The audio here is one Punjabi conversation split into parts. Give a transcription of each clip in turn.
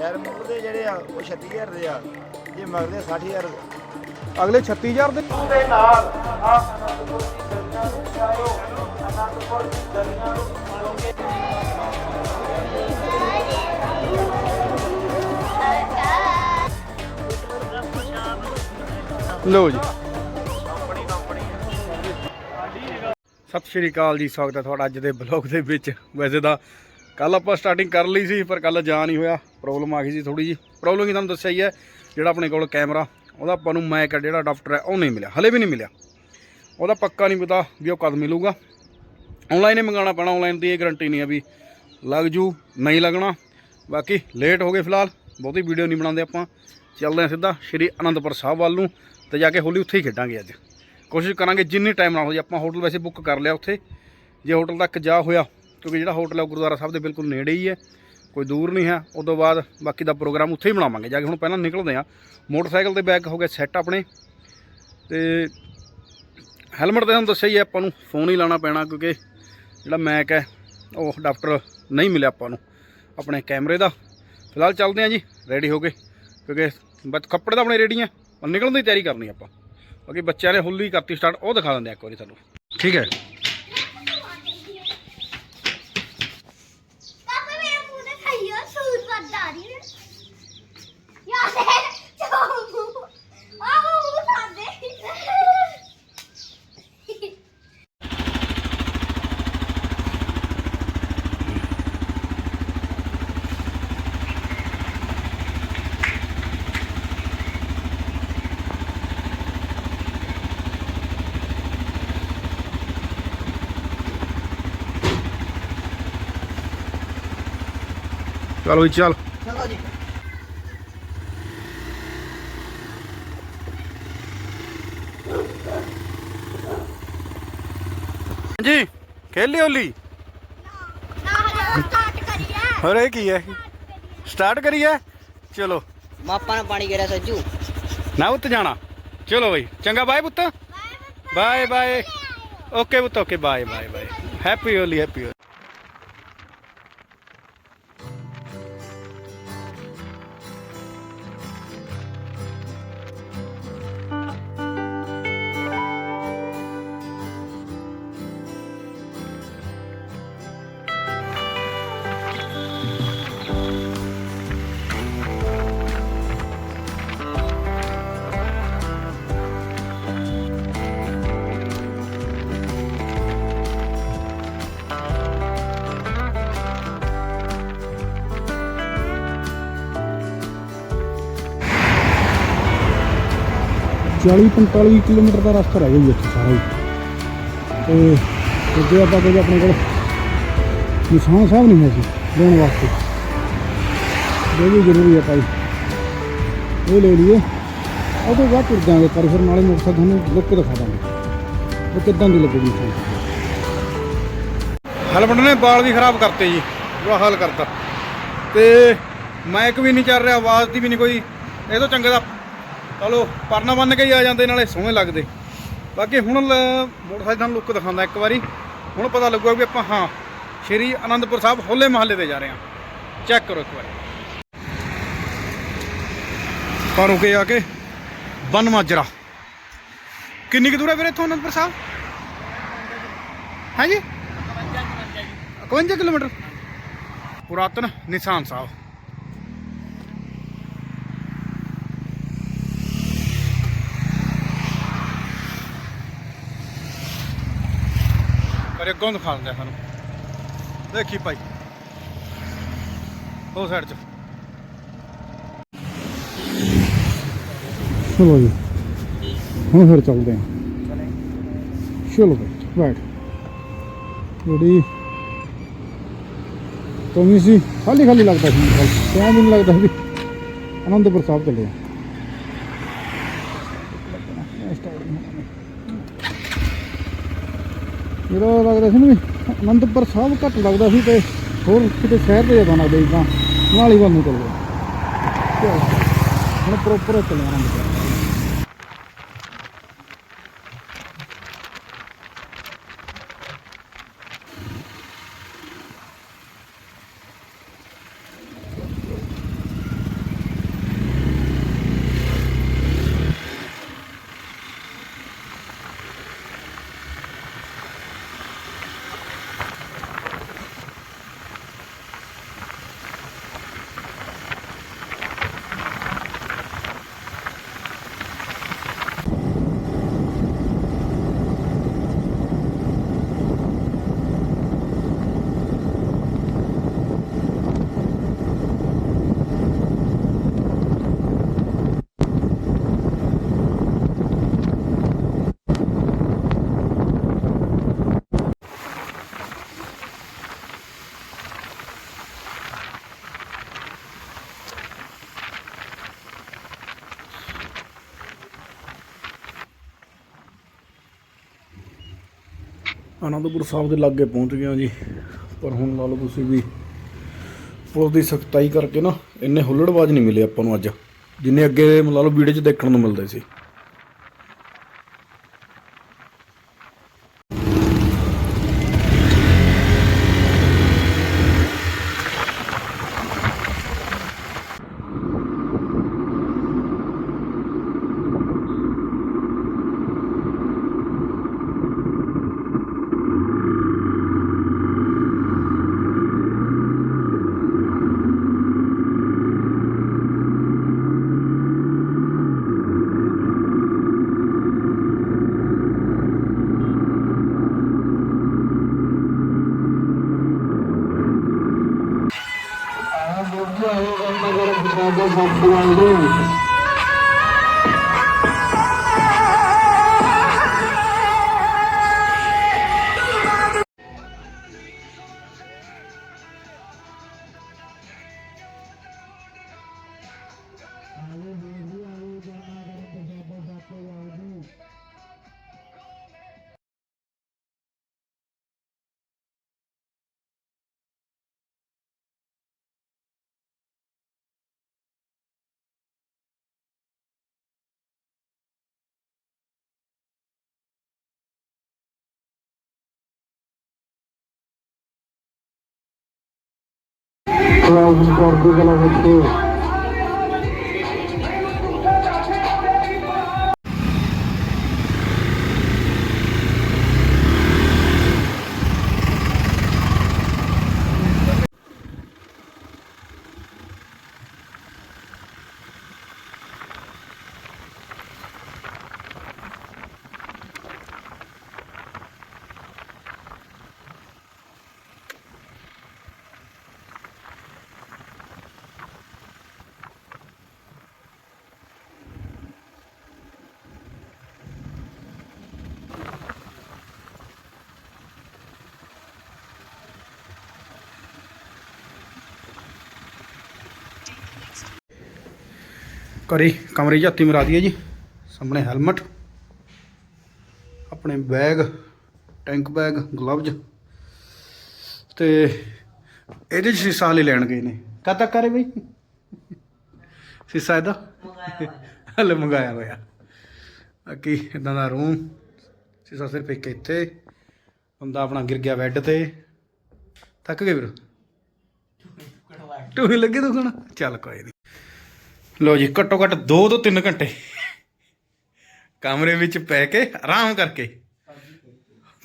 ਯਾਰ ਮੂੰਹ ਦੇ ਜਿਹੜੇ ਆ ਉਹ 36000 ਦੇ ਆ ਜੇ ਮੰਗਦੇ 60000 ਅਗਲੇ 36000 ਦੇ ਦੇ ਨਾਲ ਆ ਅਨੰਦਪੁਰ ਦੀ ਗਲੀਆਂ ਨੂੰ ਜਾਇਓ ਅਨੰਦਪੁਰ ਦੀ ਗਲੀਆਂ ਨੂੰ ਮਿਲੋਗੇ ਲਓ ਜੀ। ਸਤਿ ਸ਼੍ਰੀ ਅਕਾਲ ਜੀ, ਸਵਾਗਤ ਹੈ ਤੁਹਾਡਾ ਅੱਜ ਦੇ ਬਲੌਗ ਦੇ ਵਿੱਚ। ਵੈਸੇ ਤਾਂ ਕੱਲ ਆਪਾਂ ਸਟਾਰਟਿੰਗ ਕਰ ਲਈ ਸੀ, ਪਰ ਕੱਲ ਜਾ ਨਹੀਂ ਹੋਇਆ। ਪ੍ਰੋਬਲਮ ਆ ਗਈ ਸੀ ਥੋੜੀ ਜੀ ਪ੍ਰੋਬਲਮ ਹੀ ਤੁਹਾਨੂੰ ਦੱਸਿਆ ਹੀ ਹੈ, ਜਿਹੜਾ ਆਪਣੇ ਕੋਲ ਕੈਮਰਾ ਉਹਦਾ ਆਪਾਂ ਨੂੰ ਮੈਕ ਜਿਹੜਾ ਅਡਾਪਟਰ ਹੈ, ਉਹ ਨਹੀਂ ਮਿਲਿਆ। ਹਲੇ ਵੀ ਨਹੀਂ ਮਿਲਿਆ। ਉਹਦਾ ਪੱਕਾ ਨਹੀਂ ਪਤਾ ਵੀ ਉਹ ਕਦ ਮਿਲੂਗਾ। ਆਨਲਾਈਨ ਹੀ ਮੰਗਾਉਣਾ ਪੈਣਾ ਆਨਲਾਈਨ ਦੀ ਇਹ ਗਾਰੰਟੀ ਨਹੀਂ ਹੈ ਵੀ ਲੱਗ ਜੂ, ਨਹੀਂ ਲੱਗਣਾ। ਬਾਕੀ ਲੇਟ ਹੋ ਗਏ ਫਿਲਹਾਲ, ਬਹੁਤੀ ਵੀਡੀਓ ਨਹੀਂ ਬਣਾਉਂਦੇ ਆਪਾਂ। ਚੱਲਦੇ ਹਾਂ ਸਿੱਧਾ ਸ਼੍ਰੀ ਅਨੰਦਪੁਰ ਸਾਹਿਬ ਵੱਲ ਨੂੰ, ਤੇ ਜਾ ਕੇ ਹੋਲੀ ਉੱਥੇ ਹੀ ਖੇਡਾਂਗੇ ਅੱਜ। ਕੋਸ਼ਿਸ਼ ਕਰਾਂਗੇ ਜਿੰਨੀ ਟਾਈਮ ਨਾਲ ਹੋ ਜੇ, ਆਪਾਂ ਹੋਟਲ ਵੈਸੇ ਬੁੱਕ ਕਰ ਲਿਆ ਉੱਥੇ। ਜੇ ਹੋਟਲ ਤੱਕ ਜਾ ਹੋਇਆ, ਕਿਉਂਕਿ ਜਿਹੜਾ ਹੋਟਲ ਹੈ ਉਹ ਗੁਰਦੁਆਰਾ ਸਾਹਿਬ ਦੇ ਬਿਲਕੁਲ ਨੇੜੇ ਹੀ ਹੈ, ਕੋਈ ਦੂਰ ਨਹੀਂ ਹੈ। ਉਸ ਤੋਂ ਬਾਅਦ ਬਾਕੀ ਦਾ ਪ੍ਰੋਗਰਾਮ ਉੱਥੇ ਹੀ ਬਣਾਵਾਂਗੇ। ਜਾ ਕੇ ਹੁਣ ਪਹਿਲਾਂ ਨਿਕਲਦੇ ਹਾਂ। ਮੋਟਰਸਾਈਕਲ ਦੇ ਬੈਗ ਹੋ ਗਏ ਸੈੱਟ ਆਪਣੇ। ਤੇ ਹੈਲਮਟ ਤੇ ਤੁਹਾਨੂੰ ਦੱਸਿਆ ਹੀ ਹੈ, ਆਪਾਂ ਨੂੰ ਫੋਨ ਹੀ ਲਾਣਾ ਪੈਣਾ, ਕਿਉਂਕਿ ਜਿਹੜਾ ਮੈਕ ਹੈ, ਉਹ ਡਾਕਟਰ ਨਹੀਂ ਮਿਲਿਆ ਆਪਾਂ ਨੂੰ ਆਪਣੇ ਕੈਮਰੇ ਦਾ। ਫਿਲਹਾਲ ਚੱਲਦੇ ਹਾਂ ਜੀ ਰੈਡੀ ਹੋ ਕੇ ਕਿਉਂਕਿ ਬਸ ਕੱਪੜੇ ਤਾਂ ਆਪਣੇ ਰੈਡੀ ਆ ਪਰ ਨਿਕਲਣ ਦੀ ਤਿਆਰੀ ਕਰਨੀ ਆਪਾਂ। ਬਾਕੀ ਬੱਚਿਆਂ ਨੇ ਹੁੱਲੀ ਕਰਤੀ ਸਟਾਰਟ, ਉਹ ਦਿਖਾ ਦਿੰਦੇ ਆ ਇੱਕ ਵਾਰੀ ਤੁਹਾਨੂੰ। ਠੀਕ ਹੈ ਪਾਪਾ ਮੇਰਾ ਮੂੰਹ ਤੇ ਖਾਈਓ ਸੂਰ ਵੱਧ ਆ ਰਹੀ ਹੈ ਯਾਰ ਚਾਹੂ ਆਹ ਮੂੰਹ ਖਾਂਦੇ ਚਲੋ ਜੀ ਚੱਲ। ਚਲੋ ਜੀ। ਜੀ ਖੇਲ ਹੋਲੀ? ਹਰੇ ਕੀ ਹੈ? ਸਟਾਰਟ ਕਰੀਏ ਚਲੋ। ਮਾਪਾ ਨੇ ਪਾਣੀ ਕਰਿਆ ਸੱਜੂ। ਨਾ ਉੱਤ ਜਾਣਾ। ਚਲੋ ਬਈ ਚੰਗਾ ਬਾਏ ਪੁੱਤ। ਬਾਏ ਬਾਏ ਓਕੇ ਪੁੱਤ okay bye bye bye happy Holi happy Holi ਚਾਲੀ 45 ਕਿਲੋਮੀਟਰ ਦਾ ਰਸਤਾ ਰਹਿ ਗਿਆ ਜੀ ਇੱਥੇ ਸਾਰਾ ਹੀ। ਤੇ ਅੱਗੇ ਆਪਾਂ ਕੋਈ ਆਪਣੇ ਕੋਲ ਨਿਸ਼ਾਨ ਸਾਹਿਬ ਨਹੀਂ ਹੈ ਜੀ, ਲੈਣ ਵਾਸਤੇ। ਇਹ ਵੀ ਜ਼ਰੂਰੀ ਹੈ ਭਾਈ। ਇਹ ਲੈ ਲਈਏ। ਉਹਦੇ ਬਾਅਦ ਤੁਰ ਜਾਾਂਗੇ ਪਰ ਫਿਰ ਨਾਲੇ ਮੋਟਰਸਾਈਕਲ ਤੁਹਾਨੂੰ ਲੁੱਕ ਦਿਖਾ ਦਾਂਗੇ। ਉਹ ਕਿੱਦਾਂ ਦੀ ਲੱਗੂਗੀ ਤੁਹਾਨੂੰ ਹੈਲਮਟ ਨੇ ਬਾਲ ਵੀ ਖਰਾਬ ਕਰਤੇ ਜੀ, ਬੁਰਾ ਹਾਲ ਕਰਤਾ। ਤੇ ਮਾਈਕ ਵੀ ਨਹੀਂ ਚੱਲ ਰਿਹਾ, ਆਵਾਜ਼ ਦੀ ਵੀ ਨਹੀਂ ਕੋਈ। ਇਹ ਤੋਂ ਚੰਗਾ ਦਾ ਚਲੋ ਪਰਨਾ ਬੰਨ ਕੇ ਹੀ ਆ ਜਾਂਦੇ ਨਾਲੇ ਸੋਹਣੇ ਲੱਗਦੇ। ਬਾਕੀ ਹੁਣ ਮੋਟਰਸਾਈਕਲ ਦਾ ਲੁੱਕ ਦਿਖਾਉਂਦਾ ਇੱਕ ਵਾਰੀ। ਹੁਣ ਪਤਾ ਲੱਗੂਗਾ ਵੀ ਆਪਾਂ ਹਾਂ ਸ਼੍ਰੀ ਅਨੰਦਪੁਰ ਸਾਹਿਬ ਹੋਲੇ ਮਹੱਲੇ ਤੇ ਜਾ ਰਹੇ ਹਾਂ। ਚੈੱਕ ਕਰੋ ਇੱਕ ਵਾਰੀ। ਪਰ ਰੁਕੇ ਆ ਕੇ ਬਨ ਮਾਜਰਾ। ਕਿੰਨੀ ਕੁ ਦੂਰ ਹੈ ਵੀਰੇ ਇੱਥੋਂ ਅਨੰਦਪੁਰ ਸਾਹਿਬ? ਹੈ ਜੀ? 51 ਕਿਲੋਮੀਟਰ। ਪੁਰਾਤਨ ਨਿਸ਼ਾਨ ਸਾਹਿਬ। ਅੱਗੋਂ ਦਿਖਾ ਦਿੰਦਾ ਸਾਨੂੰ। ਦੇਖੀ ਭਾਈ। ਉਹ ਸਾਈਡ ਚ। ਚਲੋ ਜੀ। ਹੁਣ ਫਿਰ ਚੱਲਦੇ ਹਾਂ। ਚਲੋ ਭਾਈ, ਬੈਠ। ਜਿਹੜੀ ਕਮੀ ਸੀ ਖਾਲੀ ਖਾਲੀ ਲੱਗਦਾ ਸੀ। ਕੱਲ ਨਹੀਂ ਲੱਗਦਾ ਸੀ ਅਨੰਦਪੁਰ ਸਾਹਿਬ ਚੱਲੇ ਆ। ਮੇਰਾ ਲੱਗਦਾ ਸੀ ਨਾ ਵੀ ਅਨੰਦਪੁਰ ਸਾਹਿਬ ਘੱਟ ਲੱਗਦਾ ਸੀ ਤੇ ਹੋਰ ਕਿਤੇ ਸ਼ਹਿਰ ਦੇ ਜਾਣਾ ਦੇ ਤਾਂ ਨਾਲ ਹੀ ਵੱਲ ਨੂੰ ਚੱਲ ਗਿਆ। ਹੁਣ ਪ੍ਰੋਪਰ ਚੱਲੇ ਅਨੰਦਪੁਰ। ਅਨੰਦਪੁਰ ਸਾਹਿਬ ਦੇ ਲਾਗੇ ਪਹੁੰਚ ਗਿਆ ਜੀ। ਪਰ ਹੁਣ ਲਾ ਲਓ ਤੁਸੀਂ ਵੀ ਪੁਲ ਦੀ ਸਖਤਾਈ ਕਰਕੇ ਨਾ, ਇੰਨੇ ਹੁੱਲੜਬਾਜ਼ ਨਹੀਂ ਮਿਲੇ ਆਪਾਂ ਨੂੰ ਅੱਜ। ਜਿੰਨੇ ਅੱਗੇ ਲਾ ਲਓ ਵੀਡੀਓ 'ਚ ਦੇਖਣ ਨੂੰ ਮਿਲਦੇ ਸੀ। I'm going ground, Gorgugala with you. ਕਰੀ ਕਮਰੇ 'ਚ ਹੱਥੀ ਮਰਾ ਦਈਏ ਜੀ। ਸਾਹਮਣੇ ਹੈਲਮਟ ਆਪਣੇ ਬੈਗ ਟੈਂਕ ਬੈਗ ਗਲਵਜ਼ ਤੇ ਇਹਦੇ 'ਚ ਸ਼ੀਸ਼ਾ ਲੈ ਲੈਣ ਗਏ ਨੇ। ਕਦ ਤੱਕ ਕਰੇ ਬਈ? ਸ਼ੀਸ਼ਾ ਇਹਦਾ? ਹਲੇ ਮੰਗਾਇਆ ਹੋਇਆ। ਬਾਕੀ ਇਦਾਂ ਦਾ ਰੂਮ ਸ਼ੀਸ਼ਾ ਸਿਰਫ ਇੱਕ ਇੱਥੇ। ਬੰਦਾ ਆਪਣਾ ਗਿਰ ਗਿਆ ਬੈੱਡ ਤੇ। ਥੱਕ ਗਏ ਵੀਰ? ਟੂਹੀ ਲੱਗੇ ਦੁਖਣ? ਚੱਲ ਕੋਈ ਨਹੀਂ ਲੋ ਜੀ, ਘੱਟੋ ਘੱਟ 2 ਤੋਂ 3 ਘੰਟੇ। ਕਮਰੇ ਵਿੱਚ ਪੈ ਕੇ ਆਰਾਮ ਕਰਕੇ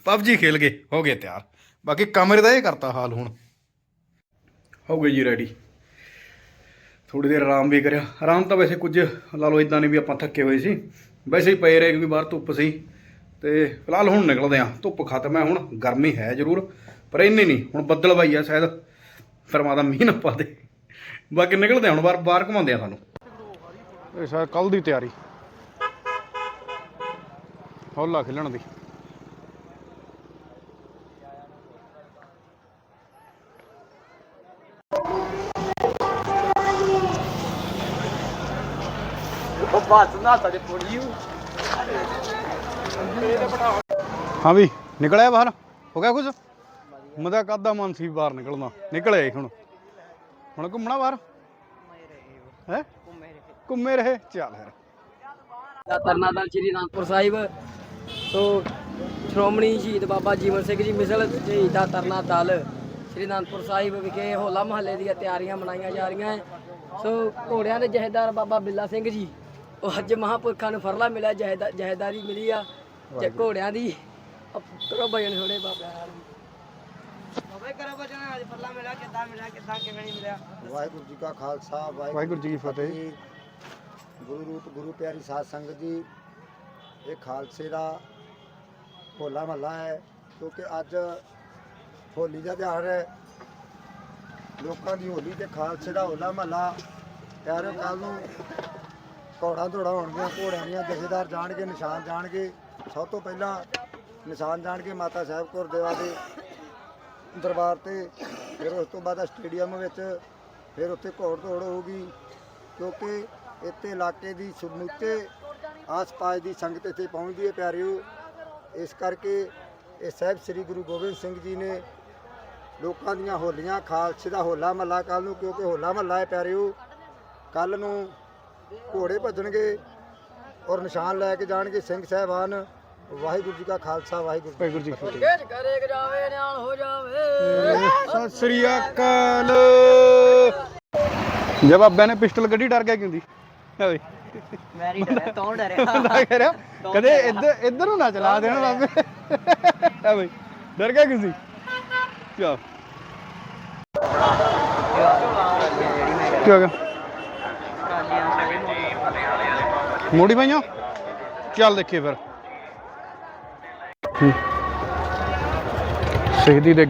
ਪਬਜੀ ਖੇਲ ਕੇ ਹੋ ਗਏ ਤਿਆਰ। ਬਾਕੀ ਕਮਰੇ ਦਾ ਇਹ ਕਰਤਾ ਹਾਲ ਹੁਣ। ਹੋ ਗਏ ਜੀ ਰੈਡੀ ਥੋੜੀ ਦੇਰ ਆਰਾਮ ਵੀ ਕਰਿਆ। ਆਰਾਮ ਤਾਂ ਵੈਸੇ ਕੁਝ ਲਾ ਲਓ ਇਦਾਂ ਨਹੀਂ ਵੀ ਆਪਾਂ ਥੱਕੇ ਹੋਏ ਸੀ। ਵੈਸੇ ਹੀ ਪਏ ਰਹੇ ਕਿਉਂਕਿ ਬਾਹਰ ਧੁੱਪ ਸੀ। ਤੇ ਫਿਲਹਾਲ ਹੁਣ ਨਿਕਲਦੇ ਆ ਧੁੱਪ ਖਤਮ ਹੈ ਹੁਣ, ਗਰਮੀ ਹੈ ਜ਼ਰੂਰ, ਪਰ ਇੰਨੀ ਨਹੀਂ। ਹੁਣ ਬੱਦਲ ਬਾਈ ਆ ਸ਼ਾਇਦ। ਪਰਮਾਤਮਾ ਮੀਂਹ ਨਾ ਪਾ ਦੇ। ਬਾਕੀ ਨਿਕਲਦੇ ਆ ਹੁਣ, ਬਾਹਰ ਬਾਹਰ ਘੁਮਾਉਂਦੇ ਆ ਤੁਹਾਨੂੰ। ਇਹ ਸ਼ਾਇਦ ਕੱਲ ਦੀ ਤਿਆਰੀ। ਹੌਲਾ ਖੇਲਣ ਦੀ। ਉਹ ਬਾਤ ਨਾ ਸਾਡੇ ਪੋੜੀ ਹਾਂ ਵੀ ਨਿਕਲਿਆ ਬਾਹਰ? ਹੋ ਗਿਆ ਕੁਝ ਮਦਾ ਕਾਦਾ ਮਨ ਸੀ ਬਾਹਰ ਨਿਕਲਣਾ। ਨਿਕਲਿਆ ਹੁਣ। ਹੁਣ ਘੁੰਮਣਾ ਬਾਹਰ? ਹੈ? ਘੁੰਮੇ ਰਹੇ ਚੱਲ ਫਿਰ। ਤਰਨਾਦਲ ਸ਼੍ਰੀ ਅਨੰਦਪੁਰ ਸਾਹਿਬ। ਸੋ ਸ਼੍ਰੋਮਣੀ ਸ਼ਹੀਦ ਬਾਬਾ ਜੀਵਨ ਸਿੰਘ ਜੀ ਮਿਸਲ ਸ਼ਹੀਦਾ ਤਰਨਾ ਦਲ ਸ਼੍ਰੀ ਅਨੰਦਪੁਰ ਸਾਹਿਬ ਵਿਖੇ ਹੋਲਾ ਮਹੱਲੇ ਦੀਆਂ ਤਿਆਰੀਆਂ ਮਨਾਈਆਂ ਜਾ ਰਹੀਆਂ ਹੈ ਸੋ ਘੋੜਿਆਂ ਦੇ ਜਹੇਦਾਰ ਬਾਬਾ ਬਿੱਲਾ ਸਿੰਘ ਜੀ ਉਹ ਅੱਜ ਮਹਾਂਪੁਰਖਾਂ ਨੂੰ ਫਰਲਾ ਮਿਲਿਆ ਜਹੇਦਾ ਜਹੇਦਾਰੀ ਮਿਲੀ ਆ ਜੇ ਘੋੜਿਆਂ ਦੀ ਕਰੋ ਭਜਨ ਥੋੜੇ ਬਾਬਾ ਬਾਬਾ ਕਰੋ ਭਜਨ ਅੱਜ ਫਰਲਾ ਮਿਲਿਆ ਕਿੱਦਾਂ ਮਿਲਿਆ ਕਿੱਦਾਂ ਕਿਵੇਂ ਨਹੀਂ ਮਿਲਿਆ? ਵਾਹਿਗੁਰੂ ਜੀ ਕਾ ਖਾਲਸਾ ਵਾਹਿਗੁਰੂ ਜੀ ਕੀ ਫਤਿਹ। ਗੁਰੂ ਰੂਪ, ਗੁਰੂ ਪਿਆਰੀ ਸਾਧ ਸੰਗਤ ਜੀ, ਇਹ ਖਾਲਸੇ ਦਾ ਹੋਲਾ ਮਹੱਲਾ ਹੈ, ਕਿਉਂਕਿ ਅੱਜ ਹੋਲੀ ਦਾ ਤਿਉਹਾਰ ਹੈ। ਲੋਕਾਂ ਦੀ ਹੋਲੀ ਤੇ ਖਾਲਸੇ ਦਾ ਹੋਲਾ ਮਹੱਲਾ, ਪਿਆਰੇ ਕੱਲ ਨੂੰ ਘੋੜਾ ਦੌੜਾ ਹੋਣਗੀਆਂ, ਘੋੜਿਆਂ ਦੀਆਂ ਜਥੇਦਾਰ ਜਾਣਗੇ, ਨਿਸ਼ਾਨ ਜਾਣਗੇ। ਸਭ ਤੋਂ ਪਹਿਲਾਂ ਨਿਸ਼ਾਨ ਜਾਣਗੇ ਮਾਤਾ ਸਾਹਿਬ ਕੌਰ ਦੇਵਾ ਦੇ ਦਰਬਾਰ ਤੇ, ਫਿਰ ਉਸ ਤੋਂ ਬਾਅਦ ਸਟੇਡੀਅਮ ਵਿੱਚ, ਫਿਰ ਉੱਥੇ ਘੋੜ ਦੌੜ ਹੋਊਗੀ, ਕਿਉਂਕਿ ਇੱਥੇ ਇਲਾਕੇ ਦੀ ਸਮੁੱਚੇ ਆਸ-ਪਾਸ ਦੀ ਸੰਗਤ ਇੱਥੇ ਪਹੁੰਚਦੀ ਹੈ ਪਿਆਰਿਓ। ਇਸ ਕਰਕੇ ਇਹ ਸਾਹਿਬ ਸ੍ਰੀ ਗੁਰੂ ਗੋਬਿੰਦ ਸਿੰਘ ਜੀ ਨੇ ਲੋਕਾਂ ਦੀਆਂ ਹੋਲੀਆਂ ਖਾਲਸੇ ਦਾ ਹੋਲਾ ਮਹੱਲਾ ਕੱਲ ਨੂੰ ਕਿਉਂਕਿ ਹੋਲਾ ਮਹੱਲਾ ਹੈ ਪਿਆਰਿਓ ਕੱਲ ਨੂੰ ਘੋੜੇ ਭੱਜਣਗੇ ਔਰ ਨਿਸ਼ਾਨ ਲੈ ਕੇ ਜਾਣਗੇ ਸਿੰਘ ਸਾਹਿਬਾਨ। ਵਾਹਿਗੁਰੂ ਜੀ ਕਾ ਖਾਲਸਾ ਵਾਹਿਗੁਰੂ ਜੀ ਕੀ ਵਾਹਿਗੁਰੂ ਜੀ ਕੀ ਫਤਿਹ ਕਰੇ ਜਾਵੇ ਨਿਆਲ ਹੋ ਜਾਵੇ। ਸਤਿ ਸ੍ਰੀ ਅਕਾਲ। ਜੇ ਬਾਬਿਆਂ ਨੇ ਪਿਸਟਲ ਕੱਢੀ ਡਰ ਗਿਆ ਕਿਉਂ ਦੀ ਓਏ। ਮੈਂ ਨਹੀਂ ਡਰਿਆ ਤੂੰ ਡਰਿਆ। ਬੰਦਾ ਕਹਿ ਰਿਹਾ ਕਦੇ ਇੱਧਰ ਇੱਧਰ ਨੂੰ ਨਾ ਚਲਾ ਦੇਣ ਬਾਬੇ ਆ ਬਈ ਡਰ ਗਿਆ ਕਿਉਂ ਸੀ ਚਾ ਕੀ ਹੋ ਗਿਆ ਮੋੜੀ ਭਾਈਆਂ ਚੱਲ ਦੇਖੀਏ ਫਿਰ। ਹੂੰ। ਸ਼ਹੀਦੀ ਦੇ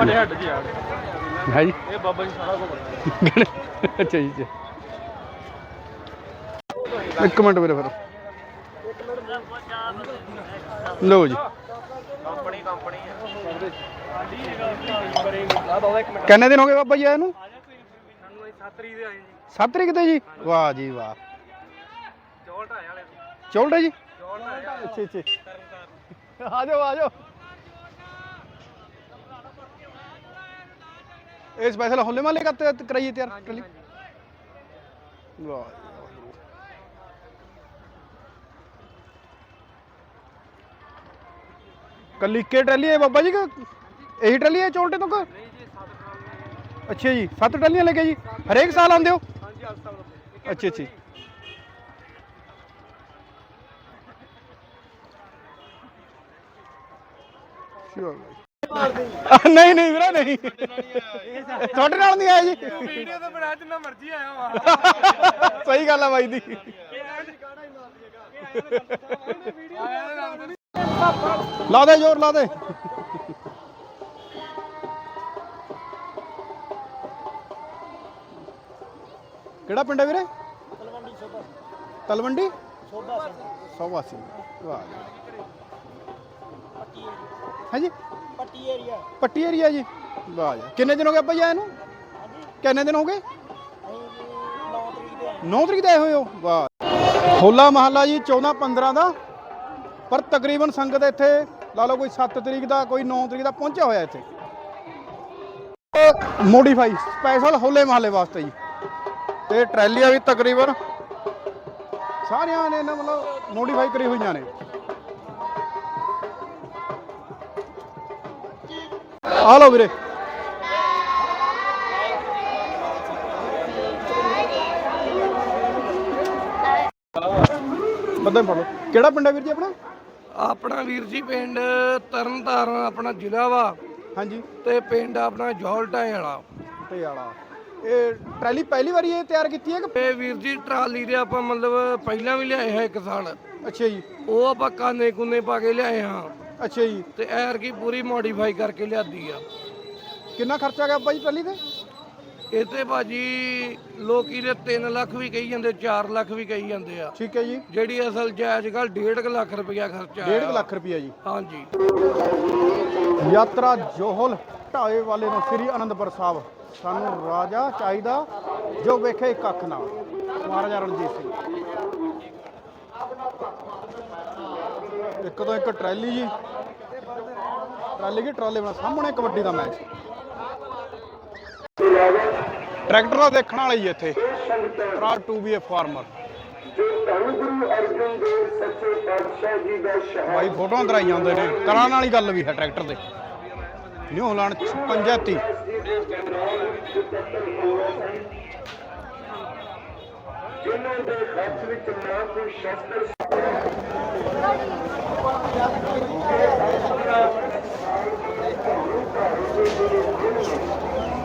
ਸਾਡੇ ਹੱਡ ਜੀ ਆ ਹੈ ਜੀ। ਇਹ ਬਾਬਾ ਜੀ ਸਾਰਾ ਕੁਝ। ਅੱਛਾ ਜੀ ਅੱਛਾ। ਇੱਕ ਮਿੰਟ ਵੀਰੇ ਫਿਰ। ਲਓ ਜੀ। ਕੰਪਨੀ ਕੰਪਨੀ ਕਿੰਨੇ ਦਿਨ ਹੋ ਗਏ ਬਾਬਾ ਜੀ ਆਏ ਨੂੰ? ਸਾਨੂੰ ਇਹ 7 ਤਰੀਕ ਦੇ ਆਏ ਜੀ। 7 ਤਰੀਕ ਤੇ ਜੀ? ਵਾਹ ਜੀ ਵਾਹ। ਚੌਲ ਢਾਏ ਵਾਲੇ ਚੋਲਦਾ ਜੀ? ਚੌਲ ਢਾਏ ਵਾਲੇ ਅੱਛਾ ਅੱਛਾ। ਆ ਜਾਓ ਆ ਜਾਓ। ਇਹ ਸਪੈਸ਼ਲ ਹੋਲੇ ਮਾਲੇ का ਤਿਆਰ ਟਲੀ ਵਾਹ ਜੀ, ਵਾਹ। ਕੱਲੀ ਕੇ ਟਰਾਲੀ ਹੈ ਬਾਬਾ ਜੀ ਕਿ? ਇਹੀ ਟਰਾਲੀ ਹੈ ਚੋਲਟੇ ਤੋਂ ਕਿ ਅੱਛਾ ਜੀ ਸੱਤ ਟਰਾਲੀਆਂ ਲੈ ਕੇ ਜੀ? ਹਰੇਕ ਸਾਲ ਆਉਂਦੇ ਹੋ? ਹਾਂਜੀ ਅੱਜ ਤੱਕ ਅੱਛਾ ਅੱਛਾ। ਸ਼ੂਰ ਨਹੀਂ ਨਹੀਂ ਵੀਰਾ ਨਹੀਂ। ਤੁਹਾਡੇ ਨਾਲ ਨਹੀਂ ਆਇਆ ਜੀ। ਵੀਡੀਓ ਤਾਂ ਬਣਾ ਜਿੰਨਾ ਮਰਜ਼ੀ ਆਇਆ ਵਾ। ਸਹੀ ਗੱਲ ਆ ਬਾਈ ਦੀ। ਲਾ ਦੇ ਜ਼ੋਰ ਲਾ ਦੇ। ਕਿਹੜਾ ਪਿੰਡ ਹੈ ਵੀਰੇ? ਤਲਵੰਡੀ ਸੋਭਾ ਤਲਵੰਡੀ? ਸੋਭਾ ਸੋਭਾ ਸਿੰਘ। ਵਾਹ ਜੀ। ਹਾਂਜੀ। ਪੱਟੀ ਏਰੀਆ ਪੱਟੀ ਏਰੀਆ ਜੀ। ਵਾਹ ਜੀ। ਕਿੰਨੇ ਦਿਨ ਹੋ ਗਏ ਆਪਾਂ ਜੀ ਆਏ ਨੂੰ ਕਿੰਨੇ ਦਿਨ ਹੋ ਗਏ? 9 ਤਰੀਕ ਦੇ ਆਏ ਹੋਏ ਹੋ? ਵਾਹ ਹੋਲਾ ਮਹੱਲਾ ਜੀ 14 15 ਦਾ। ਪਰ ਤਕਰੀਬਨ ਸੰਗਤ ਇੱਥੇ ਲਾ ਲਓ ਕੋਈ 7 ਤਰੀਕ ਦਾ ਕੋਈ 9 ਤਰੀਕ ਦਾ ਪਹੁੰਚਿਆ ਹੋਇਆ ਇੱਥੇ। ਮੋਡੀਫਾਈ ਸਪੈਸ਼ਲ ਹੋਲੇ ਮਹੱਲੇ ਵਾਸਤੇ ਜੀ। ਤੇ ਟਰੈਲੀਆਂ ਵੀ ਤਕਰੀਬਨ ਸਾਰੀਆਂ ਨੇ ਨਾ ਮਤਲਬ ਮੋਡੀਫਾਈ ਕਰੀ ਹੋਈਆਂ ਨੇ। ਆ ਲਓ ਵੀਰੇ ਬੱਦਾਂ ਲਓ ਕਿਹੜਾ ਪਿੰਡ ਹੈ ਵੀਰ ਜੀ ਆਪਣਾ? ਆਪਣਾ ਵੀਰ ਜੀ ਪਿੰਡ ਤਰਨਤਾਰਨ ਆਪਣਾ ਜ਼ਿਲ੍ਹਾ ਵਾ। ਹਾਂਜੀ। ਤੇ ਪਿੰਡ ਆਪਣਾ ਜੌਲਟਾਂ ਵਾਲਾ। ਤੇ ਵਾਲਾ। ਇਹ ਟਰੈਲੀ ਪਹਿਲੀ ਵਾਰੀ ਇਹ ਤਿਆਰ ਕੀਤੀ ਹੈ ਕਿ ਇਹ ਵੀਰ ਜੀ ਟਰਾਲੀ ਦੇ ਆਪਾਂ ਮਤਲਬ ਪਹਿਲਾਂ ਵੀ ਲਿਆਏ ਹੈ ਇੱਕ ਸਾਲ। ਅੱਛਾ ਜੀ। ਉਹ ਆਪਾਂ ਕਾਨੇ ਕੁੰਨੇ ਪਾ ਕੇ ਲਿਆਏ ਹਾਂ। ਅੱਛਾ ਜੀ। ਤੇ ਐਰ ਕੀ ਪੂਰੀ ਮੋਡੀਫਾਈ ਕਰਕੇ ਲਿਆਦੀ ਆ। ਕਿੰਨਾ ਖਰਚਾ ਗਿਆ ਬਾਈ ਟਰੈਲੀ ਤੇ? ਇਹ ਤੇ ਭਾਜੀ ਲੋਕੀ ਦੇ 3 ਲੱਖ ਵੀ ਕਹੀ ਜਾਂਦੇ 4 ਲੱਖ ਵੀ ਕਹੀ ਜਾਂਦੇ ਆ। ਠੀਕ ਹੈ ਜੀ। ਜਿਹੜੀ ਅਸਲ ਜਾਇਜ਼ ਗੱਲ 1.5 ਲੱਖ ਰੁਪਇਆ ਖਰਚਾ 1.5 ਆਇਆ। ਲੱਖ ਰੁਪਈਆ ਜੀ। ਹਾਂਜੀ। ਯਾਤਰਾ ਜੋਹਲ ਢਾਏ ਵਾਲੇ ਨੂੰ ਸ੍ਰੀ ਅਨੰਦਪੁਰ ਸਾਹਿਬ। ਸਾਨੂੰ ਰਾਜਾ ਚਾਹੀਦਾ ਜੋ ਵੇਖੇ ਕੱਖ ਨਾ ਮਹਾਰਾਜਾ ਰਣਜੀਤ ਸਿੰਘ। ਇੱਕ ਤੋਂ ਇੱਕ ਟਰਾਲੀ ਜੀ। ਟਰਾਲੀ ਕੀ ਟਰਾਲੇ ਬਣਾ, ਸਾਹਮਣੇ ਕਬੱਡੀ ਦਾ ਮੈਚ। ਟਰੈਕਟਰ ਦਾ ਦੇਖਣ ਵਾਲਾ ਹੀ ਇੱਥੇ। ਟਰਾ 2 ਐ ਫਾਰਮਰ ਭਾਈ ਫੋਟੋਆਂ ਕਰਾਈ ਜਾਂਦੇ ਨੇ। ਕਰਾਉਣ ਵਾਲੀ ਗੱਲ ਵੀ ਹੈ ਟਰੈਕਟਰ ਦੇ। ਨਿਊ ਹਲਾਨ 55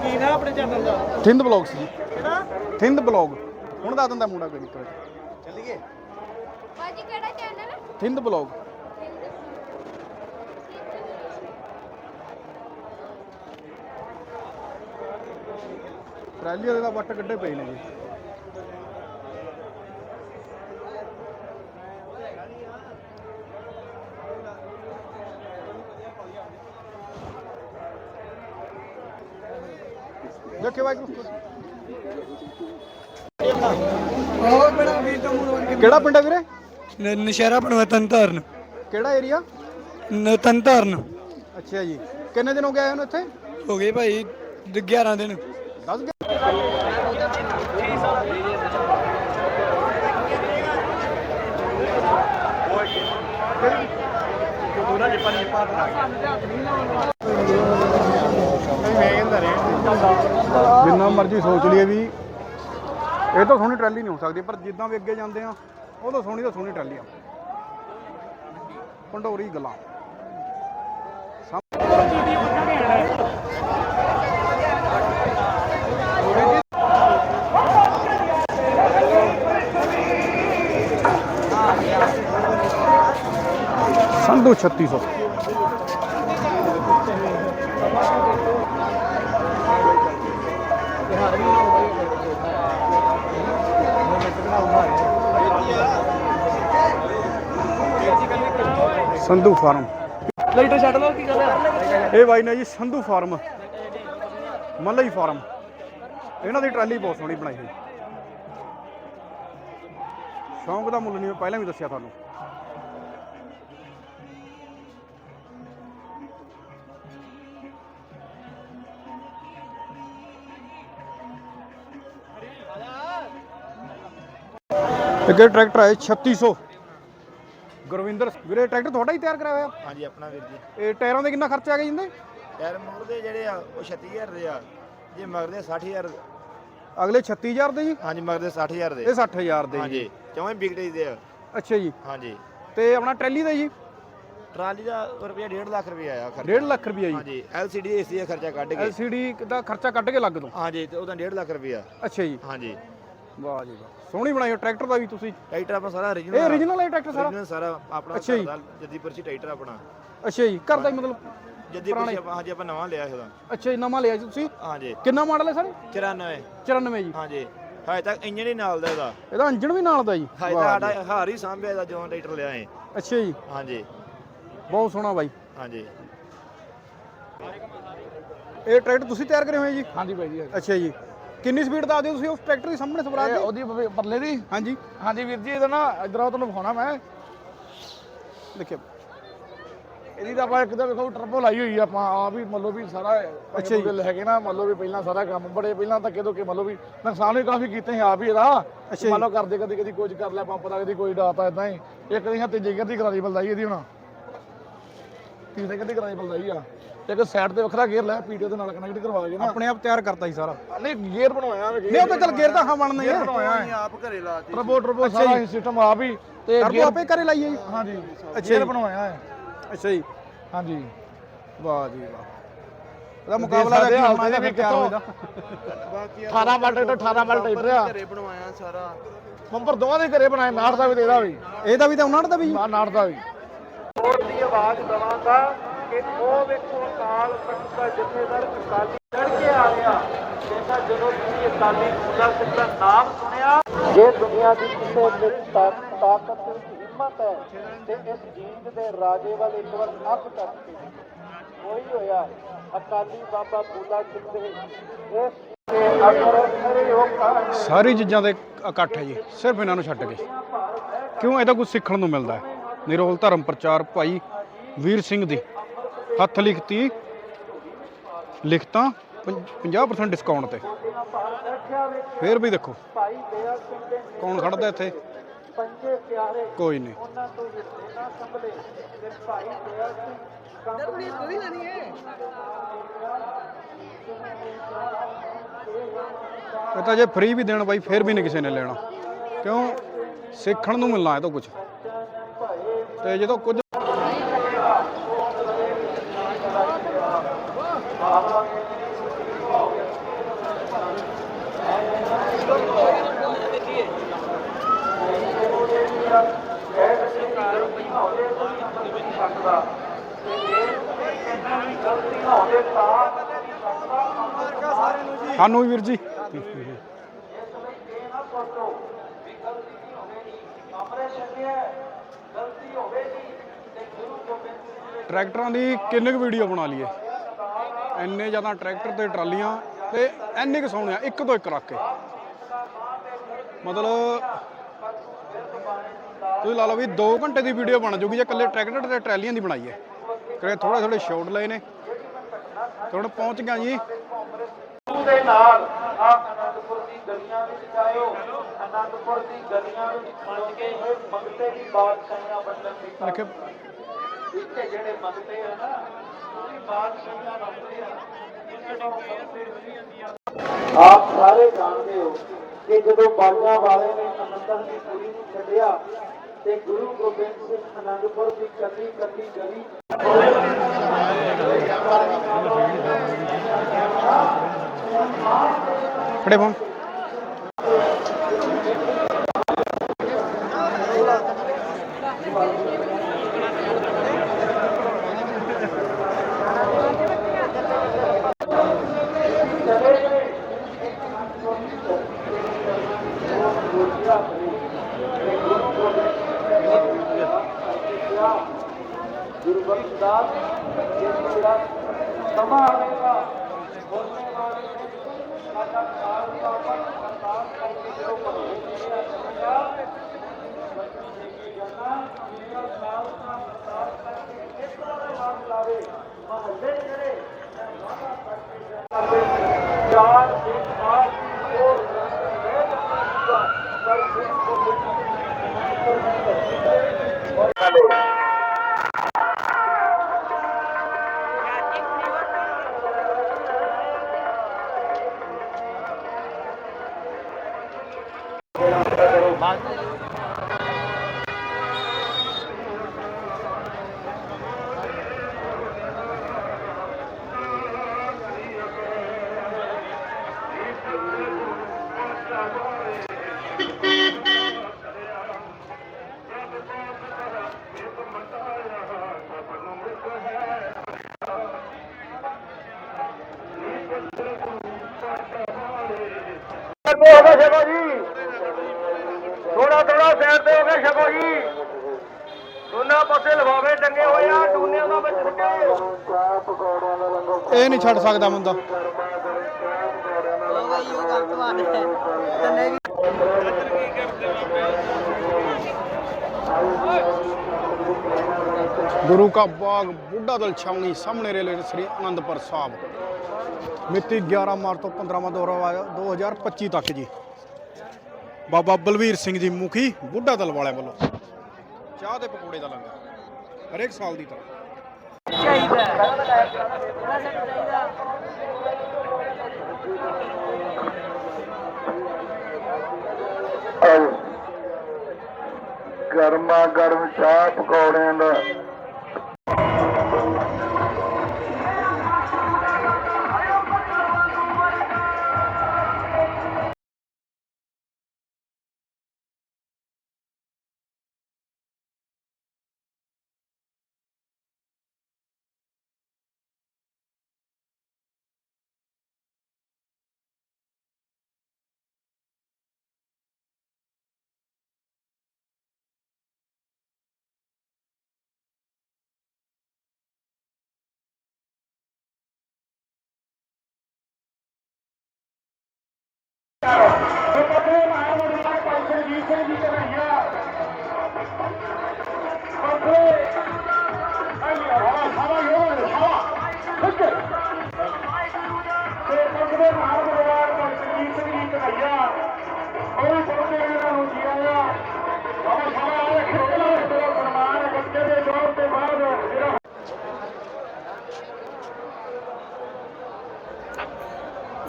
ਕੀ ਨਾ ਆਪਣੇ ਚੈਨਲ ਦਾ? ਥਿੰਦ ਬਲੌਗਸ ਜੀ। ਥਿੰਦ ਬਲੌਗ। ਹੁਣ ਦੱਸ ਦਿੰਦਾ ਮੁੰਡਾ ਕੋਈ ਨਿਕਲ ਚੱਲੀਏ। ਬਾਜੀ ਕਿਹੜਾ ਚੈਨਲ ਥਿੰਦ ਬਲੌਗ। ਟਰਾਲੀ ਦੇ ਵੱਟ ਕੱਢੇ ਪਏ ਨੇ ਜੀ। ਦੇਖੇ ਵਾਹਿਗੁਰੂ ਕਿਹੜਾ ਪਿੰਡ ਹੈ ਵੀਰੇ? ਨਸ਼ਹਿਰਾ ਬਣਵਾ ਤਨ ਧਰਨ ਕਿਹੜਾ ਏਰੀਆ ਤਨ ਧਰਨ ਅੱਛਾ ਜੀ। ਕਿੰਨੇ ਦਿਨ ਹੋ ਗਏ ਆਏ ਨੂੰ ਇੱਥੇ? ਹੋ ਗਏ ਭਾਈ 11 ਦਿਨ। 10 ਜਿੰਨਾ ਮਰਜ਼ੀ ਸੋਚ ਲਈਏ ਵੀ ਇਹ ਤਾਂ ਸੋਹਣੀ ਟਰਾਲੀ ਨਹੀਂ ਹੋ ਸਕਦੀ, ਪਰ ਜਿੱਦਾਂ ਵੀ ਅੱਗੇ ਜਾਂਦੇ ਆ, ਉਹ ਤਾਂ ਸੋਹਣੀ ਤਾਂ ਸੋਹਣੀ ਟਰਾਲੀ ਆ। ਪੰਡੋਰੀ ਗੱਲਾਂ। ਸੰਧੂ 3600 ਸੰਧੂ ਫਾਰਮ। ਲਾਈਟਰ ਛੱਡ ਲਓ ਕੀ ਗੱਲ ਹੈ ਇਹ ਬਾਈ ਨੇ ਜੀ ਸੰਧੂ ਫਾਰਮ। ਮਲਈ ਫਾਰਮ। ਇਹਨਾਂ ਦੀ ਟਰਾਲੀ ਬਹੁਤ ਸੋਹਣੀ ਬਣਾਈ ਹੋਈ। ਸ਼ੌਂਕ ਦਾ ਮੁੱਲ ਨਹੀਂ ਮੈਂ ਪਹਿਲਾਂ ਵੀ ਦੱਸਿਆ ਤੁਹਾਨੂੰ। ਇੱਕ ਟਰੈਕਟਰ ਹੈ 3600 ਗੁਰਵਿੰਦਰ ਵੀਰੇ ਟਰੈਕਟਰ ਤੁਹਾਡਾ ਹੀ ਤਿਆਰ ਕਰਾਇਆ ਹੋਇਆ? ਹਾਂਜੀ ਆਪਣਾ ਵੀਰ ਜੀ। ਇਹ ਟਾਇਰਾਂ ਦੇ ਕਿੰਨਾ ਖਰਚਾ ਆ ਗਿਆ ਜਿੰਦੇ? ਟਾਇਰ ਮੋੜ ਦੇ ਜਿਹੜੇ ਆ ਉਹ 36000 ਦੇ ਆ। ਜੇ ਮਗਰ ਦੇ 60000 ਅਗਲੇ 36000 ਦੇ ਜੀ? ਹਾਂਜੀ ਮਗਰ ਦੇ 60000 ਦੇ। ਇਹ 60000 ਦੇ ਜੀ। ਹਾਂਜੀ ਚੌਵੇਂ ਵਿਕਟੇ ਦੇ ਆ। ਅੱਛਾ ਜੀ। ਹਾਂਜੀ। ਤੇ ਆਪਣਾ ਟਰੈਲੀ ਦਾ ਜੀ? ਟਰਾਲੀ ਦਾ ਰੁਪਿਆ 1.5 ਲੱਖ ਰੁਪਇਆ ਆਇਆ ਖਰਚਾ। 1.5 ਲੱਖ ਰੁਪਈਆ ਜੀ। ਹਾਂਜੀ ਐਲਸੀਡੀ ਏਸੀ ਦਾ ਖਰਚਾ ਕੱਢ ਕੇ। ਐਲਸੀਡੀ ਦਾ ਖਰਚਾ ਕੱਢ ਕੇ ਲੱਗ ਦੋ ਹਾਂਜੀ ਤੇ ਉਹਦਾ 1.5 ਲੱਖ ਰੁਪਇਆ ਅੱਛਾ ਜੀ। ਹਾਂਜੀ। ਵਾਹ ਜੀ ਵਾਹ। ਸੋਹਣੀ ਬਣਾਈ ਹੋ ਟਰੈਕਟਰ ਦਾ ਵੀ ਤੁਸੀਂ। ਟਰੈਕਟਰ ਆਪਣਾ ਸਾਰਾ ਇਹ origignal origignal ਹੈ ਟਰੈਕਟਰ ਸਾਰਾ? Origignal ਸਾਰਾ ਆਪਣਾ ਅੱਛਾ ਜੀ। ਜੱਦੀ ਪਰਚੀ ਟਰੈਕਟਰ ਆਪਣਾ। ਅੱਛਾ ਜੀ ਘਰ ਦਾ ਹੀ ਮਤਲਬ ਜੱਦੀ ਪਰਚੀ ਆਪਾਂ ਹਾਂਜੀ ਆਪਾਂ ਨਵਾਂ ਲਿਆ ਇਹਦਾ। ਅੱਛਾ ਜੀ ਨਵਾਂ ਲਿਆ ਜੀ ਤੁਸੀਂ? ਹਾਂਜੀ। ਕਿੰਨਾ ਮਾਡਲ ਹੈ ਸਰ? 94 94 ਜੀ। ਹਾਂਜੀ। ਹਾਏ ਤੱਕ ਇੰਜਨ ਹੀ ਨਾਲ ਦਾ ਇਹਦਾ। ਇਹਦਾ ਇੰਜਣ ਵੀ ਨਾਲ ਦਾ ਜੀ? ਹਾਏ ਤਾਂ ਵਾਹ ਸਾਡਾ ਹਾਰ ਹੀ ਸਾਂਭਿਆ ਇਹਦਾ ਜਦੋਂ ਟਰੈਕਟਰ ਲਿਆ ਏ ਜੀ। ਅੱਛਾ ਜੀ। ਹਾਂਜੀ। ਬਹੁਤ ਸੋਹਣਾ ਬਾਈ। ਹਾਂਜੀ। ਇਹ ਟਰੈਕਟਰ ਤੁਸੀਂ ਤਿਆਰ ਕਰੇ ਹੋਏ ਜੀ? ਹਾਂਜੀ ਭਾਈ ਜੀ ਅੱਛਾ ਜੀ। ਕਿੰਨੀ ਸਪੀਡ ਦਾ ਆਦੇ ਤੁਸੀਂ ਉਸ ਟਰੈਕਟਰ ਦੀ ਸਾਹਮਣੇ ਸਵਰਾਜ ਦੇ? ਉਹਦੀ ਪ- ਪਰਲੇ ਦੀ? ਹਾਂਜੀ। ਹਾਂਜੀ ਵੀਰ ਜੀ ਇਹਦਾ ਨਾ ਇਧਰੋਂ ਤੁਹਾਨੂੰ ਵਿਖਾਉਣਾ ਮੈਂ। ਦੇਖਿਓ। ਇਹਦੀ ਤਾਂ ਆਪਾਂ ਇੱਕ ਤਾਂ ਵੇਖੋ ਟਰਬੋ ਲਾਈ ਹੋਈ ਆ ਆਪਾਂ ਆ ਵੀ ਮੰਨ ਲਓ ਵੀ ਸਾਰਾ ਅੱਛਾ ਜੀ। ਅੱਛਾ ਲੈ ਕੇ ਨਾ ਮੰਨ ਲਓ ਵੀ ਪਹਿਲਾਂ ਸਾਰਾ ਕੰਮ ਬੜੇ ਪਹਿਲਾਂ ਧੱਕੇ ਧੁੱਕੇ ਮੰਨ ਲਓ ਵੀ ਨੁਕਸਾਨ ਵੀ ਕਾਫੀ ਕੀਤੇ ਸੀ ਆਪ ਹੀ ਇਹਦਾ। ਜੀ। ਮੰਨ ਲਓ ਕਰਦੇ ਕਦੀ ਕਦੀ ਕੁਝ ਕਰ ਲਿਆ ਪੰਪ ਦਾ ਕਦੀ ਕੋਈ ਡਾਤਾ ਇਦਾਂ ਹੀ। ਇੱਕ ਦੀ ਹੱਥੇ ਜਿਗਰ ਦੀ ਕਰਾਰੀ ਬਲਦਾਈ ਇਹਦੀ ਹੁਣ। ਤੀਸਰੇ ਕਦੀ ਕਰਾਰੀ ਬਲਦਾਈ ਆ। ਇੱਕ ਸਾਈਡ ਤੇ ਵੱਖਰਾ ਗੇਅਰ ਲੈ ਪੀਟੀਓ ਦੇ ਨਾਲ ਕਨੈਕਟ ਕਰਵਾ ਕੇ ਨਾ। ਆਪਣੇ ਆਪ ਤਿਆਰ ਕਰਤਾ ਜੀ ਸਾਰਾ। ਨਹੀਂ ਗੇਅਰ ਬਣਵਾਇਆ ਵੇ ਨਹੀਂ ਉਹ ਤਾਂ ਚੱਲ ਗੇਅਰ ਤਾਂ ਹਾਂ ਬਣਨਾ ਹੀ ਹੈ ਬਣਵਾਇਆ ਹੈ ਆਪ ਘਰੇ ਲਾ ਟਰਬੋ ਟਰਬੋ ਸਾਰਾ ਸਿਸਟਮ ਆਪ ਹੀ ਤੇ ਟਰਬੋ ਆਪੇ ਕਰੇ ਲਾਈਏ ਜੀ। ਹਾਂਜੀ ਅੱਛਾ ਗੇਅਰ ਜੀ। ਬਣਵਾਇਆ ਹੈ। ਅੱਛਾ ਜੀ। ਹਾਂਜੀ। ਵਾਹ ਜੀ ਵਾਹ। ਇਹਦਾ ਮੁਕਾਬਲਾ ਦਾ ਕੀ ਹੋਣਾ ਇਹਦਾ ਤਿਆਰ ਹੋਏਗਾ 18 ਮਾਡਲ ਟਰੈਕਟਰ 18 ਮਾਡਲ ਟਰੈਕਟਰ ਆ। ਘਰੇ ਬਣਵਾਇਆ ਸਾਰਾ। ਬੰਪਰ ਦੋਵਾਂ ਦੇ ਘਰੇ ਬਣਾਏ ਨਾੜ ਦਾ ਵੀ ਤੇ ਇਹਦਾ ਵੀ। ਇਹਦਾ ਵੀ ਤਾਂ ਉਹਨਾਂ ਦਾ ਵੀ। ਨਾੜ ਦਾ ਵੀ। ਦੀ ਆਵਾਜ਼ ਦਵਾਂਗਾ ਕਿ ਉਹ ਵੇਖੋ ਅਕਾਲ ਤਖਤ ਦਾ ਜਥੇਦਾਰ ਅਕਾਲੀ ਚੜ ਕੇ ਆ ਗਿਆ ਕਹਿੰਦਾ ਜਦੋਂ ਤੁਸੀਂ ਅਕਾਲੀ ਫੂਲਾ ਸਿੰਘ ਦਾ ਨਾਮ ਸੁਣਿਆ, ਜੇ ਦੁਨੀਆ ਦੀ ਕਿਸੇ ਵਿੱਚ ਤਾਕਤ ਹਿੰਮਤ ਹੈ, ਤੇ ਇਸ ਜੀਤ ਦੇ ਰਾਜੇ ਵੱਲ ਇੱਕ ਵਾਰ ਅੱਖ ਚੱਕ ਕੇ ਹੋਇਆ, ਅਕਾਲੀ ਬਾਬਾ ਫੂਲਾ ਸਿੰਘ ਦੇ ਇਸ ਸਾਰੀ ਚੀਜ਼ਾਂ ਦੇ ਇਕੱਠ ਹੈ ਜੀ, ਸਿਰਫ ਇਹਨਾਂ ਨੂੰ ਛੱਡ ਕੇ। ਕਿਉਂ ਇਹਦਾ ਕੁਝ ਸਿੱਖਣ ਨੂੰ ਮਿਲਦਾ ਹੈ? ਨਿਰੋਲ ਧਰਮ ਪ੍ਰਚਾਰ ਭਾਈ ਵੀਰ ਸਿੰਘ ਦੀ। ਹੱਥ ਲਿਖਤੀ, ਲਿਖਤਾ ਪੰ- 50% ਡਿਸਕਾਊਂਟ ਤੇ। ਫੇਰ ਵੀ ਦੇਖੋ, ਕੌਣ ਖੜਦਾ ਇੱਥੇ? ਕੋਈ ਨਹੀਂ। ਇਹ ਤਾਂ ਜੇ ਫ੍ਰੀ ਵੀ ਦੇਣ ਬਾਈ, ਫੇਰ ਵੀ ਨਹੀਂ ਕਿਸੇ ਨੇ ਲੈਣਾ। ਕਿਉਂ? ਸਿੱਖਣ ਨੂੰ ਮਿਲਣਾ ਇਹ ਤਾਂ ਕੁਝ ਤੇ ਜਦੋਂ ਕੁਝ ਸਾਨੂੰ ਵੀ ਵੀਰ ਜੀ। ਟਰੈਕਟਰਾਂ ਦੀ ਕਿੰਨੇ ਕੁ ਵੀਡੀਓ ਬਣਾ ਲਈਏ? ਇੰਨੇ ਜ਼ਿਆਦਾ ਟਰੈਕਟਰ ਤੇ ਟਰਾਲੀਆਂ ਤੇ ਇੰਨੇ ਕੁ ਸੋਹਣੇ ਆ, ਇੱਕ ਤੋਂ ਇੱਕ ਰੱਖ ਕੇ। ਮਤਲਬ ਤੁਸੀਂ ਲਾ ਲਓ ਵੀ 2 ਘੰਟੇ ਦੀ ਵੀਡੀਓ ਬਣ ਜੂਗੀ, ਜੇ ਇਕੱਲੇ ਟਰੈਕਟਰ ਤੇ ਟਰਾਲੀਆਂ ਦੀ ਬਣਾਈ ਹੈ ਕਰੇ ਥੋੜੇ ਥੋੜੇ ਸ਼ਾਟ ਲਏ ਨੇ। ਹੁਣ ਪਹੁੰਚ ਗਿਆ ਜੀ। ਦੇ ਨਾਲ ਆ ਅਨੰਦਪੁਰ ਦੀ ਗਲੀਆਂ ਵਿੱਚ ਜਾਇਓ। ਅਨੰਦਪੁਰ ਦੀ ਗਲੀਆਂ ਵਿੱਚ ਪਹੁੰਚ ਕੇ ਇਹ ਮੰਗਤੇ ਦੀ ਬਾਦਸ਼ਾਹੀਆਂ ਵੰਡਣ ਦੀ ਰੱਖੇ ਇੱਥੇ ਜਿਹੜੇ ਮੰਗਤੇ ਆ ਨਾ ਉਹਦੀ ਬਾਦਸ਼ਾਹੀਆਂ ਵੰਡਦੇ ਆ। ਆਪ ਸਾਰੇ ਜਾਣਦੇ ਹੋ ਕਿ ਜਦੋਂ ਬਾਜਾਂ ਵਾਲੇ ਨੇ ਅਨੰਦਨ ਦੀ ਕੁੜੀ ਨੂੰ ਛੱਡਿਆ ਤੇ ਗੁਰੂ ਗੋਬਿੰਦ ਸਿੰਘ ਅਨੰਦਪੁਰ ਦੀ ਕੱਲੀ ਕੱਲੀ ਗਲੀ ਖੜੇ ਫੋਨ ਗੁਰੂ ਬਖਸ਼ਦਾਸ ਜੀ ਜਿਹੜਾ ਸਮਾਂ ਆਵੇਗਾ ਬੋਲਣੇ ਵਾਲੇ ਨੇ ਸਾਡਾ ਕਾਲ ਦਾ ਪਰ ਅਰਦਾਸ ਕਰਕੇ ਜਦੋਂ ਭਗਵਾਨ ਜੀ ਦਾ ਸਮਝਾ ਬਚਨ ਦੇ ਕੇ ਜਾਣਾ ਮੇਰਾ ਕਾਲ ਦਾ ਅਰਦਾਸ ਕਰਕੇ ਇਸ ਤਰ੍ਹਾਂ ਦਾ ਨਾਮ ਲਾਵੇ ਮਹੱਲੇ ਜਿਹੜੇ ਮੈਂ ਵਾਦਾ ਕਰਕੇ ਜਾਣਾ ਚਾਰ ਹੋ ਗਏ ਛਕੋ ਜੀ। ਥੋੜਾ ਥੋੜਾ ਸਾਈਡ ਤੇ ਹੋ ਗਏ ਛਕੋ ਜੀ। ਦੋਨਾਂ ਪਾਸੇ ਲਫਾਵੇ ਟੰਗੇ ਹੋਏ ਆ, ਟੂਨਿਆਂ ਦਾ ਵਿੱਚ ਸੁੱਟੇ ਇਹ ਨਹੀਂ ਛੱਡ ਸਕਦਾ ਬੰਦਾ ਗੁਰੂ ਕਾ ਬਾਗ ਬੁੱਢਾ ਦਲ ਛਾਉਣੀ, ਸਾਹਮਣੇ ਰੇਲਵੇ ਸ੍ਰੀ ਅਨੰਦਪੁਰ ਸਾਹਿਬ। ਮਿਤੀ 11 ਮਾਰਚ ਤੋਂ 15ਵਾਂ ਦੌਰਾ 2025 ਤੱਕ ਜੀ। ਬਾਬਾ ਬਲਵੀਰ ਸਿੰਘ ਜੀ ਮੁਖੀ, ਬੁੱਢਾ ਦਲ ਵਾਲਿਆਂ ਵੱਲੋਂ। ਚਾਹ ਤੇ ਪਕੌੜੇ ਦਾ ਲੰਗਰ। ਹਰੇਕ ਸਾਲ ਦੀ ਤਰ੍ਹਾਂ। ਗਰਮਾ ਗਰਮ ਚਾਹ ਪਕੌੜਿਆਂ ਦਾ।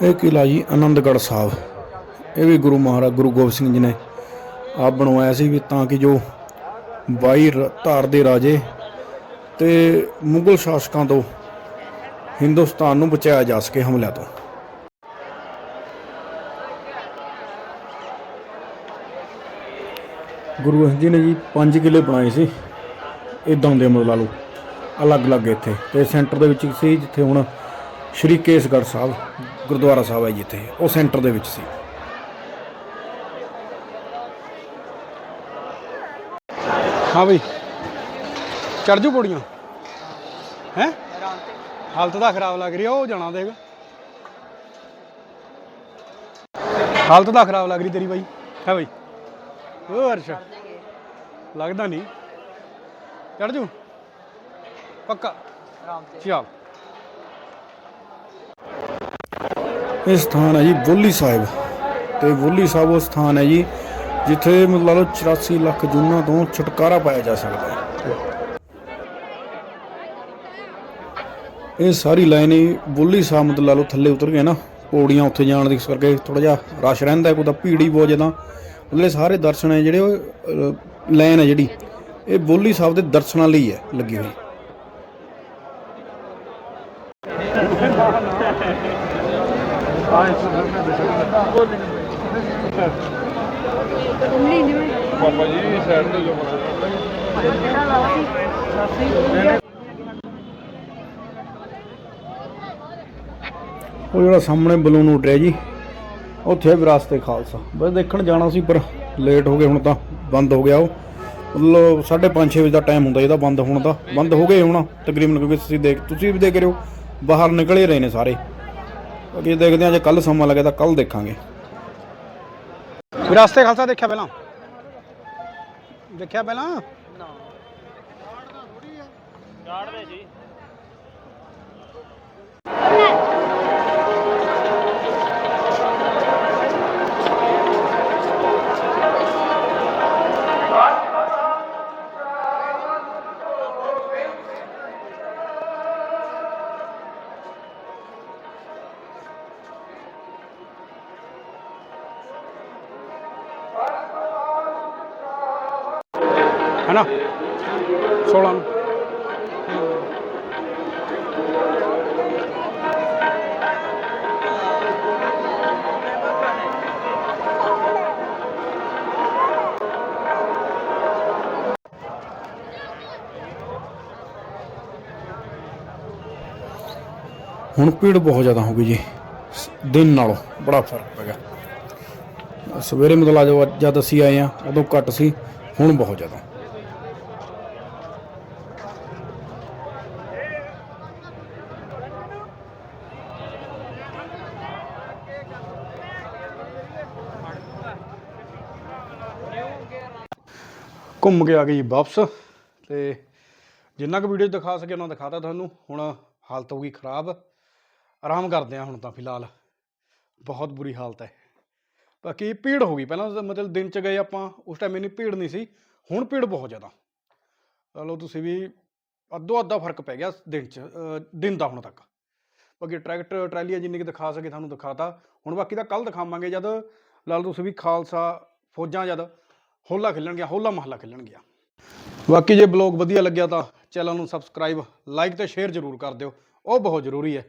ਇਹ ਕਿਲਾ ਜੀ ਆਨੰਦਗੜ੍ਹ ਸਾਹਿਬ। ਇਹ ਵੀ ਗੁਰੂ ਮਹਾਰਾਜ, ਗੁਰੂ ਗੋਬਿੰਦ ਸਿੰਘ ਜੀ ਨੇ ਆਪ ਬਣਵਾਇਆ ਸੀ ਵੀ ਤਾਂ ਕਿ ਜੋ 22 ਧਾਰ ਦੇ ਰਾਜੇ ਤੇ ਮੁਗਲ ਸ਼ਾਸਕਾਂ ਤੋਂ ਹਿੰਦੁਸਤਾਨ ਨੂੰ ਬਚਾਇਆ ਜਾ ਸਕੇ ਹਮਲਿਆਂ ਤੋਂ। ਗੁਰੂ ਗੋਬਿੰਦ ਜੀ ਨੇ ਜੀ ਪੰਜ ਕਿਲੇ ਬਣਾਏ ਸੀ। ਇਦਾਂ ਦੇ ਮਤਲਬ ਲਾ ਲਓ ਅਲੱਗ-ਅਲੱਗ ਇੱਥੇ। ਤੇ ਸੈਂਟਰ ਦੇ ਵਿੱਚ ਸੀ ਜਿੱਥੇ ਹੁਣ ਸ਼੍ਰੀ ਕੇਸਗੜ੍ਹ ਸਾਹਿਬ, ਗੁਰਦੁਆਰਾ ਸਾਹਿਬ ਹੈ ਜਿੱਥੇ, ਉਹ ਸੈਂਟਰ ਦੇ ਵਿੱਚ ਸੀ। ਹਾਂ ਬਈ। ਚੜ ਜੂ ਪੌੜੀਆਂ ਹੈ? ਹਾਲਤ ਤਾਂ ਖਰਾਬ ਲੱਗ ਰਹੀ ਆ, ਉਹ ਜਾਣਾ ਦੇਖ। ਹਾਲਤ ਤਾਂ ਖਰਾਬ ਲੱਗ ਰਹੀ ਤੇਰੀ ਬਾਈ। ਹੈ ਬਈ। ਉਹ ਅਰਸ਼, ਲੱਗਦਾ ਨਹੀਂ। ਚੜ ਜੂ। ਪੱਕਾ। ਚੱਲ। ਇਹ ਸਥਾਨ ਹੈ ਜੀ ਬੋਲੀ ਸਾਹਿਬ। ਤੇ ਬੋਲੀ ਸਾਹਿਬ ਉਹ ਸਥਾਨ ਹੈ ਜੀ ਜਿੱਥੇ ਮਤਲਬ ਲਾ ਲਓ 84 ਲੱਖ ਜੂਨਾਂ ਤੋਂ ਛੁਟਕਾਰਾ ਪਾਇਆ ਜਾ ਸਕਦਾ ਹੈ। ਇਹ ਸਾਰੀ ਲਾਈਨ ਹੀ ਬੋਲੀ ਸਾਹਿਬ ਮਤਲਬ ਲਾ ਲਓ ਥੱਲੇ ਉਤਰ ਗਏ ਨਾ, ਪੌੜੀਆਂ ਉੱਥੇ ਜਾਣ ਦੀ ਇਸ ਕਰਕੇ ਥੋੜਾ ਜਿਹਾ ਰਸ਼ ਰਹਿੰਦਾ ਕੋਈ ਤਾਂ ਭੀੜ ਹੀ ਬਹੁਤ ਜ਼ਿਆਦਾ। ਮਤਲਬ ਇਹ ਸਾਰੇ ਦਰਸ਼ਨ ਹੈ ਜਿਹੜੇ ਉਹ ਲਾਈਨ ਹੈ ਜਿਹੜੀ, ਇਹ ਬੋਲੀ ਸਾਹਿਬ ਦੇ ਦਰਸ਼ਨਾਂ ਲਈ ਹੈ, ਲੱਗੀ ਹੋਈ। ਉਹ ਜਿਹੜਾ ਸਾਹਮਣੇ ਬਲੂਨ ਉੱਡ ਰਿਹਾ ਜੀ, ਉੱਥੇ ਵਿਰਾਸਤੇ ਖਾਲਸਾ। ਬਸ ਦੇਖਣ ਜਾਣਾ ਸੀ, ਪਰ ਲੇਟ ਹੋ ਗਏ, ਹੁਣ ਤਾਂ ਬੰਦ ਹੋ ਗਿਆ ਉਹ। ਮਤਲਬ 5:30 6 ਵਜੇ ਦਾ ਟਾਈਮ ਹੁੰਦਾ ਇਹਦਾ ਬੰਦ ਹੋਣ ਦਾ। ਬੰਦ ਹੋ ਗਏ ਹੁਣ ਤਕਰੀਬਨ, ਕਿਉਂਕਿ ਤੁਸੀਂ ਦੇਖ ਤੁਸੀਂ ਵੀ ਦੇਖ ਰਹੇ ਹੋ, ਬਾਹਰ ਨਿਕਲੇ ਰਹੇ ਨੇ ਸਾਰੇ। ਅੱਗੇ ਦੇਖਦੇ ਹਾਂ ਜੇ ਕੱਲ ਸਮਾਂ ਲੱਗੇ ਤਾਂ ਕੱਲ ਦੇਖਾਂਗੇ। ਵਿਰਾਸਤੇ ਖਾਲਸਾ ਦੇਖਿਆ ਪਹਿਲਾਂ? ਦੇਖਿਆ ਪਹਿਲਾਂ? ਹੈ ਹੁਣ ਭੀੜ ਬਹੁਤ ਜ਼ਿਆਦਾ ਹੋ ਗਈ ਜੀ। ਦਿਨ ਨਾਲੋਂ ਬੜਾ ਫ਼ਰਕ ਪੈ ਗਿਆ। ਸਵੇਰੇ ਮਤਲਬ ਅੱਜ ਜਦ ਅਸੀਂ ਆਏ ਆ ਉਦੋਂ ਘੱਟ ਸੀ, ਹੁਣ ਬਹੁਤ ਜ਼ਿਆਦਾ। ਘੁੰਮ ਕੇ ਆ ਗਏ ਜੀ ਵਾਪਸ, ਤੇ ਜਿੰਨਾ ਕੁ ਵੀਡੀਓ ਦਿਖਾ ਸਕੇ ਉਹਨਾਂ ਦਿਖਾਤਾ ਤੁਹਾਨੂੰ। ਹੁਣ ਹਾਲਤ ਹੋ ਗਈ ਖਰਾਬ। ਆਰਾਮ ਕਰਦੇ ਆ ਹੁਣ ਤਾਂ ਫਿਲਹਾਲ। ਬਹੁਤ ਬੁਰੀ ਹਾਲਤ ਹੈ। ਬਾਕੀ ਭੀੜ ਹੋ ਗਈ। ਪਹਿਲਾਂ ਤਾਂ ਮਤਲਬ ਦਿਨ ਚ ਗਏ ਆਪਾਂ, ਉਸ ਟਾਈਮ ਇੰਨੀ ਭੀੜ ਨਹੀਂ ਸੀ। ਹੁਣ ਭੀੜ ਬਹੁਤ ਜ਼ਿਆਦਾ। ਲਓ ਤੁਸੀਂ ਵੀ ਅੱਧੋ ਅੱਧਾ ਫ਼ਰਕ ਪੈ ਗਿਆ ਦਿਨ ਚ ਦਿਨ ਦਾ ਹੁਣ ਤੱਕ। ਬਾਕੀ ਟਰੈਕਟਰ ਟਰਾਲੀਆਂ ਜਿੰਨੀ ਕੁ ਦਿਖਾ ਸਕੇ ਤੁਹਾਨੂੰ ਦਿਖਾਤਾ। ਹੁਣ ਬਾਕੀ ਤਾਂ ਕੱਲ ਦਿਖਾਵਾਂਗੇ ਜਦ ਲਾ ਲਓ ਤੁਸੀਂ ਵੀ ਖਾਲਸਾ, ਫੌਜਾਂ ਜਦ ਹੋਲਾ ਖੇਲਣਗੀਆਂ, ਹੋਲਾ ਮਹੱਲਾ ਖੇਲਣਗੀਆਂ। ਬਾਕੀ ਜੇ ਬਲੌਗ ਵਧੀਆ ਲੱਗਿਆ ਤਾਂ ਚੈਨਲ ਨੂੰ ਸਬਸਕ੍ਰਾਈਬ ਲਾਈਕ ਤੇ ਸ਼ੇਅਰ ਜ਼ਰੂਰ ਕਰ ਦਿਓ। ਉਹ ਬਹੁਤ ਜ਼ਰੂਰੀ ਹੈ।